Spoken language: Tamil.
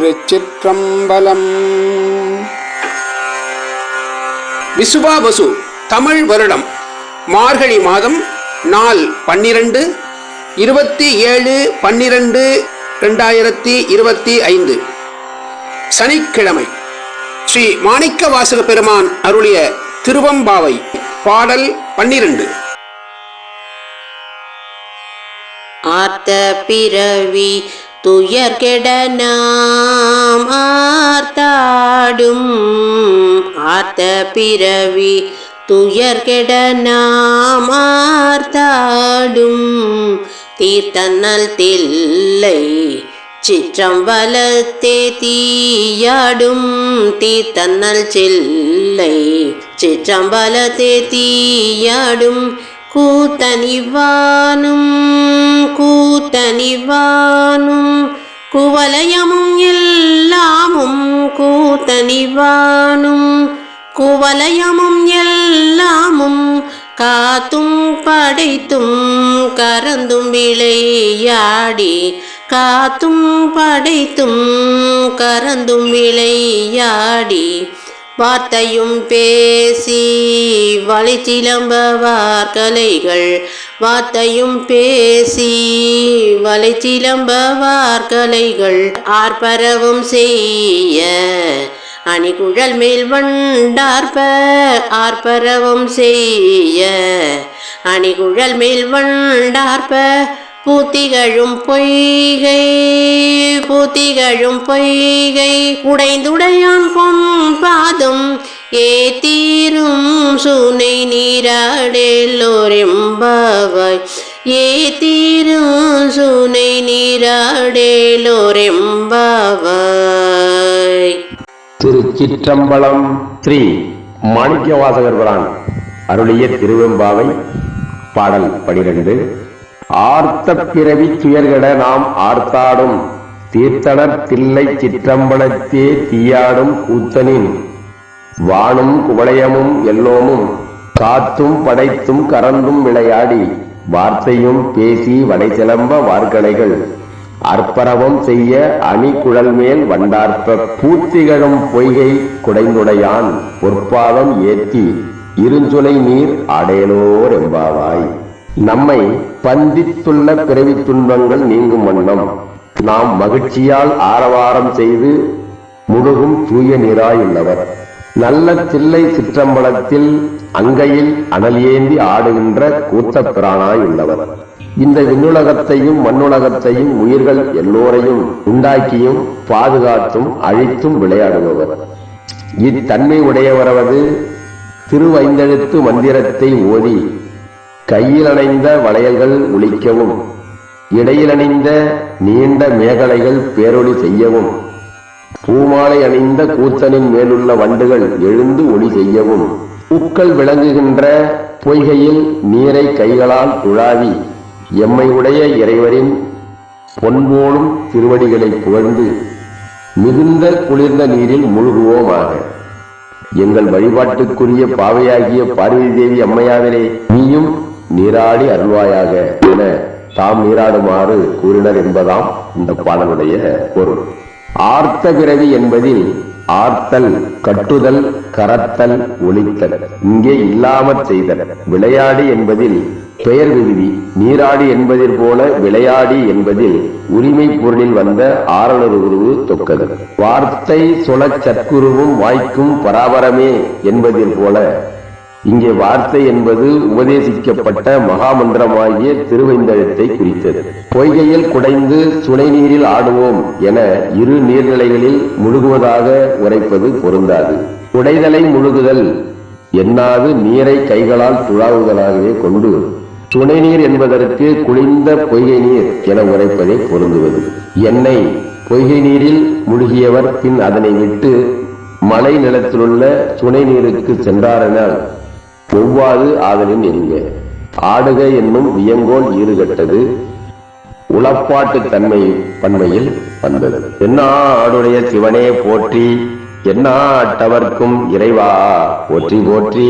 திருச்சிற்றம்பலம். விசுபாபசு தமிழ் வருடம் மார்கழி மாதம் நாள் பன்னிரண்டு இருபத்தி ஏழு பன்னிரண்டு ரெண்டாயிரத்தி இருபத்தி ஐந்து. சனிக்கிழமை ஸ்ரீ மாணிக்க வாசக பெருமான் அருளிய திருவம்பாவை பாடல் பன்னிரண்டு. ஆத்த பிறவி துயர் கெட நாம் ஆர்த்தாடும் ஆர்த்த பிறவி. துயர் கெட நாம் ஆர்த்தாடும் தீர்த்தன்னல் தில்லை. சிற்றம்பலத்தே தீயாடும் தீர்த்தன்னல் சில்லை. சிற்றம்பலத்தே தீயாடும் கூத்தனிவானும் கூத்தனிவானும் குவலயமும் எல்லாமும் கூத்தனிவானும் குவலயமும் எல்லாமும் காத்தும் படைத்தும் கரந்தும் விளையாடி காத்தும் படைத்தும் கரந்தும் விளையாடி வார்த்தையும் பேசி வளைச்சிலம்பவார் கலைகள். வார்த்தையும் பேசி வளைச்சிலம்பவார் கலைகள். ஆர்ப்பரவும் செய்ய அணிகுழல் மேல் வண்டார்ப்ப ஆர்ப்பரவும் செய்ய அணிகுழல் மேல் வண்டார்ப்ப பூத்திகழும் பொய்கை பூத்திகழும் பொய்கை உடைந்துடையான் பொன் பாதம் ஏத்தீரும் சுனை நீராடேலோரெம்பாவாய். ஏத்தீரும் சுனை நீராடேலோரெம்பாவாய். திருச்சிற்றம்பலம் ஸ்ரீ மாணிக்கவாசகர் புரான் அருளிய திருவெம்பாவை பாடல் பனிரெண்டு. ஆர்த்த பிறவி துயர்கட நாம் ஆர்த்தாடும். தீர்த்தனர் தில்லை சிற்றம்பலத்தே தீயாடும் கூத்தனின் வானும் குவளையமும் எல்லோமும் காத்தும் படைத்தும் கறந்தும் விளையாடி வார்த்தையும் பேசி வடைசிலம்ப வார்கலைகள். அற்பரவம் செய்ய அணி குழல் மேல் வண்டார்ப்ப பூத்திகழும் பொய்கை குடைந்துடையான் பொற்பாதம் ஏத்தி. இருஞ்சுலை நீர் அடையலோர் எம்பாவாய். நம்மை பந்தித்துள்ள பிறவி துன்பங்கள் நீங்கும் வண்ணம். நாம் மகிழ்ச்சியால் ஆரவாரம் செய்து முழுகும் தூய நீராயுள்ளவர். நல்ல தில்லை சிற்றம்பலத்தில் அங்கையில் அனல் ஏந்தி ஆடுகின்ற கூத்த பிரானாயுள்ளவர். இந்த விண்ணுலகத்தையும் மண்ணுலகத்தையும் உயிர்கள் எல்லோரையும் உண்டாக்கியும் பாதுகாத்தும் அழித்தும் விளையாடுபவர். இத்தன்மை உடையவரவது திருவைந்தெழுத்து மந்திரத்தை ஓதி கையில் அணைந்த வளையல்கள் ஒழிக்கவும் இடையில் அணிந்த நீண்ட மேகலைகள் பேரொளி செய்யவும் பூமாலை அணிந்த கூத்தனின் மேலுள்ள வண்டுகள் எழுந்து ஒளி செய்யவும் பூக்கள் விளங்குகின்ற பொய்கையில் நீரை கைகளால் துழாவி எம்மை உடைய இறைவரின் பொன்போலும் திருவடிகளை புகழ்ந்து மிகுந்த குளிர்ந்த நீரில் முழுகுவோமாக. எங்கள் வழிபாட்டுக்குரிய பாவையாகிய பார்வதி தேவி அம்மையாவிலே நீயும் நீராடி அருள்வாயாக என தாம் நீராடுமாறு கூறினர் என்பதாம் இந்த பாடலுடைய பொருள். ஆர்த்த பிறவி என்பதில் ஆர்த்தல் கட்டுதல் கரத்தல் ஒழித்தல் இங்கே இல்லாமற் செய்தல் விளையாடி என்பதில் பெயர் விகுதி நீராடி என்பதில் போல விளையாடி என்பதில் உரிமை பொருளில் வந்த ஆரணர் உருவு தொக்கது. வார்த்தை சொல சற்குருவும் வாய்க்கும் பராபரமே என்பதில் போல இங்கே வார்த்தை என்பது உபதேசிக்கப்பட்ட மகாமந்திரமாகிய திருவைந்தழத்தை குறித்தது. பொய்கையில் குடைந்து சுனை நீரில் ஆடுவோம் என இரு நீர்நிலைகளில் முழுகுவதாக உரைப்பது பொருந்தாது. குடைதலை முழுகுதல் எண்ணாது நீரை கைகளால் துழாவுதலாகவே கொண்டு துணை நீர் என்பதற்கு குளிர்ந்த பொய்கை நீர் என உரைப்பதை பொருந்துவது. எண்ணெய் பொய்கை நீரில் முழுகியவர் பின் அதனை விட்டு மலை நிலத்திலுள்ள துணை நீருக்கு சென்றாரெனால் ஒவ்வாறு ஆதலின் எரிங்க ஆடுக என்னும் வியங்கோல் ஈறுகட்டது உளப்பாட்டு தன்மை பன்மையில் வந்தது. என்ன ஆடுடைய சிவனே போற்றி என்ன அட்டவர்க்கும் இறைவா போற்றி போற்றி.